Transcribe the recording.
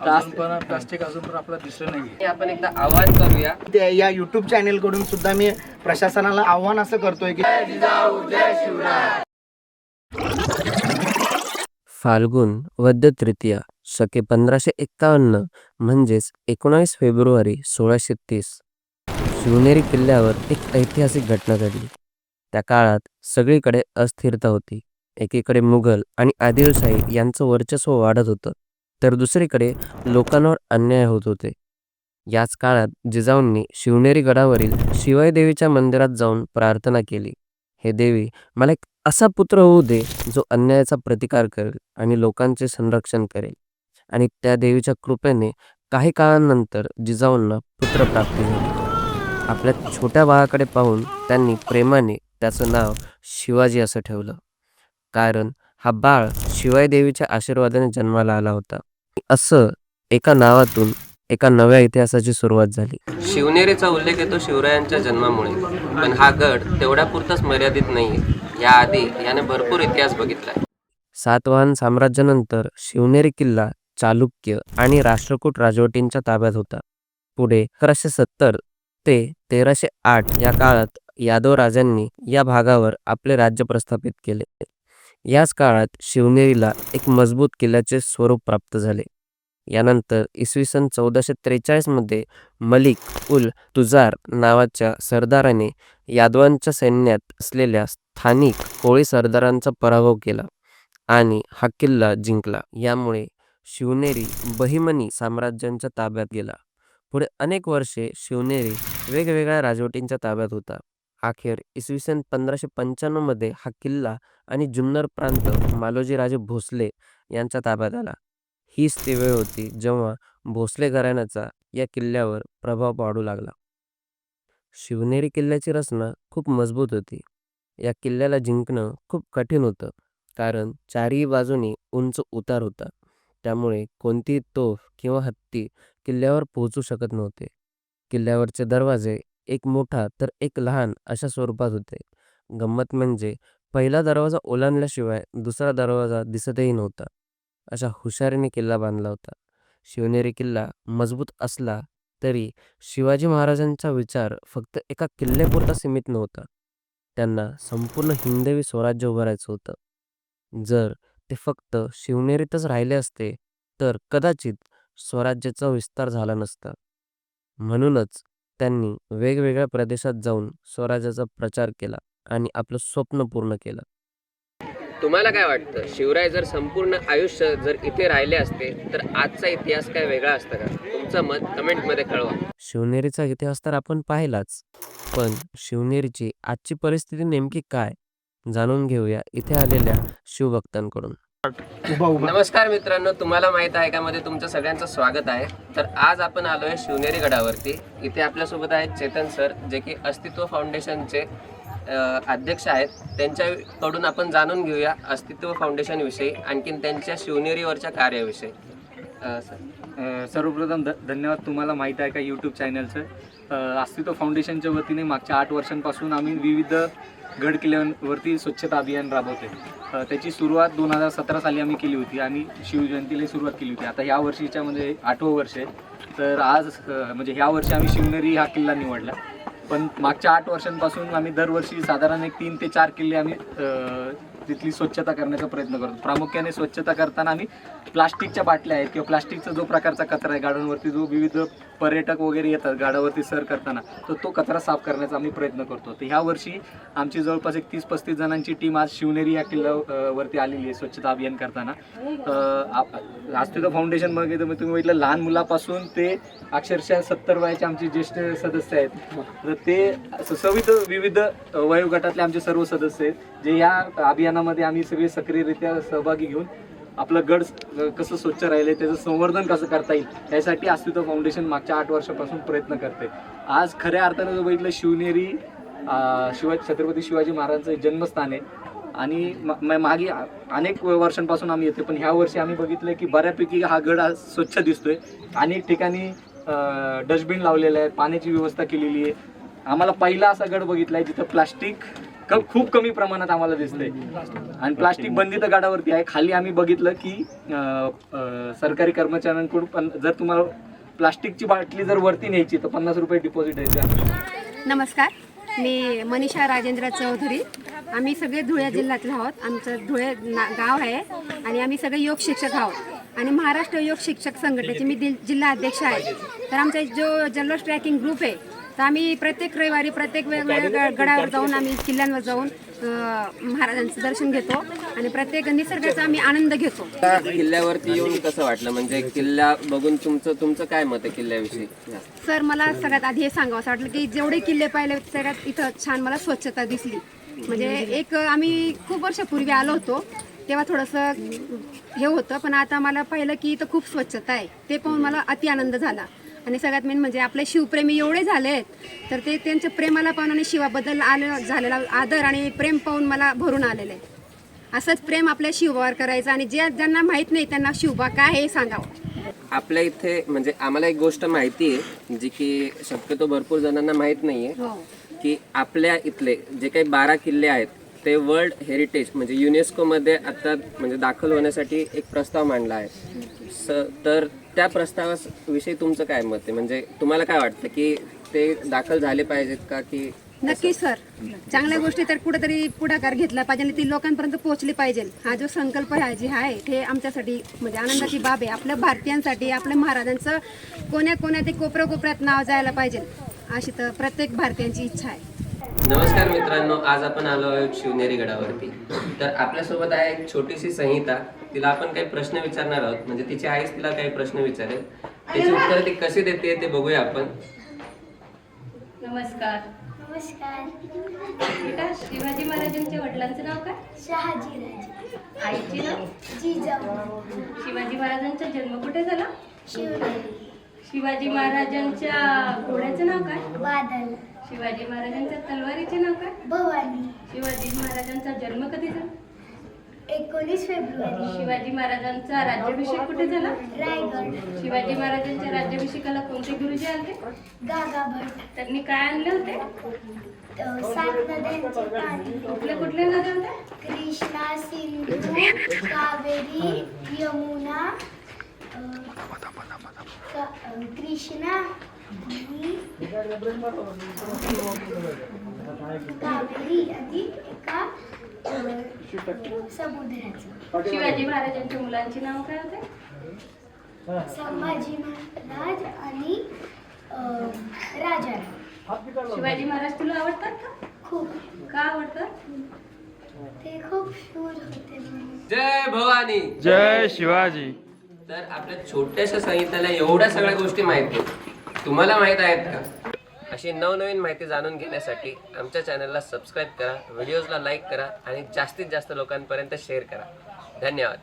अजून पण प्लास्टिक अजून पण आपल्याला दिसलं नाही आपण एकदा आवाज करूया. ते या युट्यूब चॅनेल कडून सुद्धा मी प्रशासनाला आव्हान असं करतोय की फाल्गुन वद्य तृतीया शके पंधराशे एक्कावन्न म्हणजेच एकोणावीस फेब्रुवारी सोळाशे तीस. शिवनेरी किल्ल्यावर एक ऐतिहासिक घटना घडली. त्या काळात सगळीकडे अस्थिरता होती. एकीकडे मुघल आणि आदिलशाही यांचं वर्चस्व वाढत होतं. तर दुसरीकडे लोकांवर अन्याय होत होते. याच काळात जिजाऊंनी शिवनेरी गडावरील शिवाई देवीच्या मंदिरात जाऊन प्रार्थना केली. हे देवी मला एक असा पुत्र होऊ दे जो अन्यायाचा प्रतिकार करेल आणि लोकांचे संरक्षण करेल. आणि त्या देवीच्या कृपेने काही काळानंतर जिजाऊंना पुत्रप्राप्ती झाली. आपल्या छोट्या बाळाकडे पाहून त्यांनी प्रेमाने त्याचं नाव शिवाजी असं ठेवलं. कारण हा बाळ शिवाई देवीच्या आशीर्वादाने जन्माला आला होता. असं एका नावातून एका नव्या इतिहासाची सुरुवात झाली. शिवनेरीचा उल्लेख येतो शिवरायांच्या जन्मामुळे. पण हा गड तेवढ्यापुरताच मर्यादित नाही याआधी याने भरपूर इतिहास बघितलाय. सातवाहन साम्राज्यानंतर शिवनेरी किल्ला चालुक्य आणि राष्ट्रकूट राजवटींच्या ताब्यात होता. पुढे अकराशे सत्तर ते तेराशे आठ या काळात यादव राजांनी या भागावर आपले राज्य प्रस्थापित केले. याच काळात शिवनेरीला एक मजबूत किल्ल्याचे स्वरूप प्राप्त झाले. यानंतर इसवी सन चौदाशे त्रेचाळीसमध्ये मलिक उल तुजार नावाच्या सरदाराने यादवांच्या सैन्यात असलेल्या स्थानिक कोळी सरदारांचा पराभव केला आणि हा किल्ला जिंकला. यामुळे शिवनेरी बहिमनी साम्राज्यांच्या ताब्यात गेला. पुढे अनेक वर्षे शिवनेरी वेगवेगळ्या राजवटींच्या ताब्यात होता. अखेर इसवी सन पंधराशे पंच्याण्णवमध्ये हा किल्ला आणि जुन्नर प्रांत मालोजीराजे भोसले यांच्या ताब्यात आला. हीच ती वेळ होती जेव्हा भोसले घराण्याचा या किल्ल्यावर प्रभाव पाडू लागला. शिवनेरी किल्ल्याची रचना खूप मजबूत होती. या किल्ल्याला जिंकणं खूप कठीण होतं कारण चारही बाजूनी उंच उतार होता. त्यामुळे कोणतीही तोफ किंवा हत्ती किल्ल्यावर पोहोचू शकत नव्हते. किल्ल्यावरचे दरवाजे एक मोठा तर एक लहान अशा स्वरूपात होते. गंमत म्हणजे पहिला दरवाजा ओलांडल्याशिवाय दुसरा दरवाजा दिसतही नव्हता. अशा हुशारीने किल्ला बांधला होता. शिवनेरी किल्ला मजबूत असला तरी शिवाजी महाराजांचा विचार फक्त एका किल्ल्यापुरता सीमित नव्हता. त्यांना संपूर्ण हिंदवी स्वराज्य उभारायचं होतं. जर ते फक्त शिवनेरीतच राहिले असते तर कदाचित स्वराज्याचा विस्तार झाला नसता. म्हणूनच त्यांनी वेगवेगळ्या प्रदेशात जाऊन स्वराज्याचा प्रचार केला आणि आपलं स्वप्न पूर्ण केलं. तुम्हाला काय वाटतं? शिवराय जर संपूर्ण आयुष्य जर इथे राहिले असते तर आजचा इतिहास काय वेगळा असता का? तुमचं मत कमेंटमध्ये कळवा. शिवनेरीचा इतिहास तर आपण पाहिलाच पण शिवनेरीची आजची परिस्थिती नेमकी काय? जाणून घेऊया इथे आलेल्या शिवभक्तांकडून. नमस्कार मित्रांनो तुम्हाला माहीत आहे का? मध्ये तुमचं सगळ्यांचं स्वागत आहे. तर आज आपण आलोय शिवनेरी गडावरती. इथे आपल्यासोबत आहेत चेतन सर जे की अस्तित्व फाउंडेशनचे अध्यक्ष आहेत. त्यांच्याकडून आपण जाणून घेऊया अस्तित्व फाउंडेशन विषयी आणखीन त्यांच्या शिवनेरीवरच्या कार्याविषयी. सर. सर्वप्रथम ध धन्यवाद. तुम्हाला माहीत आहे का यूट्यूब चॅनलचं अस्तित्व फाउंडेशनच्या वतीने मागच्या आठ वर्षांपासून आम्ही विविध गड किल्ल्यांवरती स्वच्छता अभियान राबवते त्याची सुरुवात दोन हजार सतरा साली आम्ही केली होती आणि शिवजयंतीला सुरुवात केली होती. आता ह्या वर्षीच्या म्हणजे आठवं वर्ष आहे. तर आज म्हणजे ह्या वर्षी आम्ही शिवनेरी हा किल्ला निवडला. पण मागच्या आठ वर्षांपासून आम्ही दरवर्षी साधारण एक तीन ते चार किल्ले आम्ही तिथली स्वच्छता करण्याचा प्रयत्न करतो. प्रामुख्याने स्वच्छता करताना आम्ही प्लास्टिकच्या बाटल्या आहेत किंवा प्लास्टिकचा जो प्रकारचा कचरा आहे गाड्यांवरती जो विविध पर्यटक वगैरे येतात गाड्यावरती सर करताना तर तो कचरा साफ करण्याचा आम्ही प्रयत्न करतो. तर ह्या वर्षी आमची जवळपास एक तीस पस्तीस जणांची टीम आज शिवनेरी या किल्ल्यावरती आलेली आहे स्वच्छता अभियान करताना. आप- अस्तित्व फाउंडेशनमध्ये तुम्ही बघितलं लहान मुलापासून ते अक्षरशः सत्तर वयाचे आमचे ज्येष्ठ सदस्य आहेत. तर ते सविध विविध वयोगटातले आमचे सर्व सदस्य आहेत जे या अभियानामध्ये आम्ही सगळे सक्रियरित्या सहभागी घेऊन आपलं गड कसं स्वच्छ राहिले त्याचं संवर्धन कसं करता येईल यासाठी अस्तित्व फाउंडेशन मागच्या आठ वर्षापासून प्रयत्न करते आज खऱ्या अर्थानं जर बघितलं शिवनेरी शिवाजी छत्रपती शिवाजी महाराजांचं जन्मस्थान आहे. आणि म- म- मागे अनेक वर्षांपासून आम्ही येतो पण ह्या वर्षी आम्ही बघितलं की बऱ्यापैकी हा गड आज स्वच्छ दिसतोय. अनेक ठिकाणी डस्टबिन लावलेलं आहे पाण्याची व्यवस्था केलेली आहे. आम्हाला पहिला असा गड बघितला आहे जिथं प्लास्टिक खूप कमी प्रमाणात आम्हाला दिसतंय. आणि प्लास्टिक बंदी तर गाडावरती आहे. खाली आम्ही बघितलं की सरकारी कर्मचाऱ्यांकडून पण जर तुम्हाला प्लास्टिकची बाटली जर वरती न्यायची तर पन्नास रुपये डिपॉझिट आहे. नमस्कार. मी मनीषा राजेंद्र चौधरी. आम्ही सगळे धुळे जिल्ह्यातले आहोत. आमचं धुळे ना गाव आहे आणि आम्ही सगळे योग शिक्षक आहोत. आणि महाराष्ट्र योग शिक्षक संघटनेचे मी जिल्हा अध्यक्ष आहे. तर आमचा जो जल्लोष ट्रॅकिंग ग्रुप आहे तर आम्ही प्रत्येक रविवारी प्रत्येक वेगवेगळ्या ग- गडावर जाऊन आम्ही किल्ल्यांवर जाऊन महाराजांचं दर्शन घेतो आणि प्रत्येक निसर्गाचा आम्ही आनंद घेतो. किल्ल्यावरती येऊन कसं वाटलं? म्हणजे किल्ला बघून तुमचं तुमचं काय मत आहे किल्ल्याविषयी? सर मला सगळ्यात आधी हे सांगावं असं वाटलं की जेवढे किल्ले पाहिले सगळ्यात इथं छान मला स्वच्छता दिसली. म्हणजे एक आम्ही खूप वर्षापूर्वी आलो होतो तेव्हा थोडंसं हे होतं पण आता मला पाहिलं की इथं खूप स्वच्छता आहे. ते पाहून मला अति आनंद झाला. आणि सगळ्यात मेन म्हणजे आपले शिवप्रेमी एवढे झाले आहेत तर ते त्यांच्या प्रेमाला पाहून आणि शिवाबद्दल आलं झालेला आदर आणि प्रेम पाहून मला भरून आलेलं आहे असंच प्रेम आपल्या शिवबावर करायचं आणि जे ज्यांना माहीत नाही त्यांना शिवबा काय आहे हे सांगावं. आपल्या इथे म्हणजे आम्हाला एक गोष्ट माहिती आहे जी की शक्यतो भरपूर जणांना माहीत नाहीये हो. की आपल्या इथले जे काही बारा किल्ले आहेत ते वर्ल्ड हेरिटेज म्हणजे युनेस्कोमध्ये आता म्हणजे दाखल होण्यासाठी एक प्रस्ताव मांडला आहे. स तर त्या प्रस्तावाविषयी तुमचं काय मत आहे? म्हणजे तुम्हाला काय वाटतं की ते दाखल झाले पाहिजेत का की नक्की सर. चांगल्या गोष्टी तर कुठेतरी पुढाकार घेतला पाहिजे आणि ती लोकांपर्यंत पोहोचली पाहिजे. हा जो संकल्प आहे जे आहे हे आमच्यासाठी म्हणजे आनंदाची बाब आहे. आपल्या भारतीयांसाठी आपल्या महाराजांचं कोण्या कोण्या ते कोपऱ्या कोपऱ्यात नाव जायला पाहिजे अशी तर प्रत्येक भारतीयांची इच्छा आहे. नमस्कार मित्रांनो आज आपण आलो आहोत शिवनेरी गडावरती. तर आपल्यासोबत आहे एक छोटीशी संहिता. तिला आपण काही प्रश्न विचारणार आहोत. म्हणजे तिची आईच तिला काही प्रश्न विचारेल. त्याची उत्तर ती कशी देते ते बघूया आपण. नमस्कार. नमस्कार. बेटा शिवाजी महाराजांच्या वडिलांचं नाव काय? शहाजीराजे आईचे नाव? जिजाऊ. शिवाजी महाराजांचा जन्म कुठे झाला? शिवनेरी. शिवाजी महाराजांच्या घोड्याचं नाव काय? बादल शिवाजी महाराजांच्या तलवारीचे नाव काय? भवानी. शिवाजी महाराजांचा जन्म कधी झाला एकोणीस फेब्रुवारी. शिवाजी महाराजांचा राज्याभिषेक कुठे झाला? रायगड. शिवाजी महाराजांच्या राज्याभिषेकाला कोणते गुरुजी आले? गागा भट त्यांनी काय आणले होते? अ, सात नद्यांचे पाणी. कुठल्या कुठल्या नद्या होत्या? कृष्णा सिंधू कावेरी यमुना अ, का- अ, कृष्णा कावेरी आणि एका अ, समुद्राचं शिवाजी महाराजांच्या मुलांची नाव काय होते? संभाजी महाराज आणि राजाराम शिवाजी महाराज तुला आवडतात का? खूप. का आवडतात? ते खूप शूर होते जय भवानी. जय शिवाजी. तर आपल्या छोट्याशा संहितेला एवढ्या सगळ्या गोष्टी माहिती आहेत. तुम्हाला माहीत आहेत का? अशी नवनवीन माहिती जाणून घेण्यासाठी आमच्या चॅनलला सबस्क्राईब करा व्हिडिओजला लाईक करा आणि जास्तीत जास्त लोकांपर्यंत शेअर करा. धन्यवाद.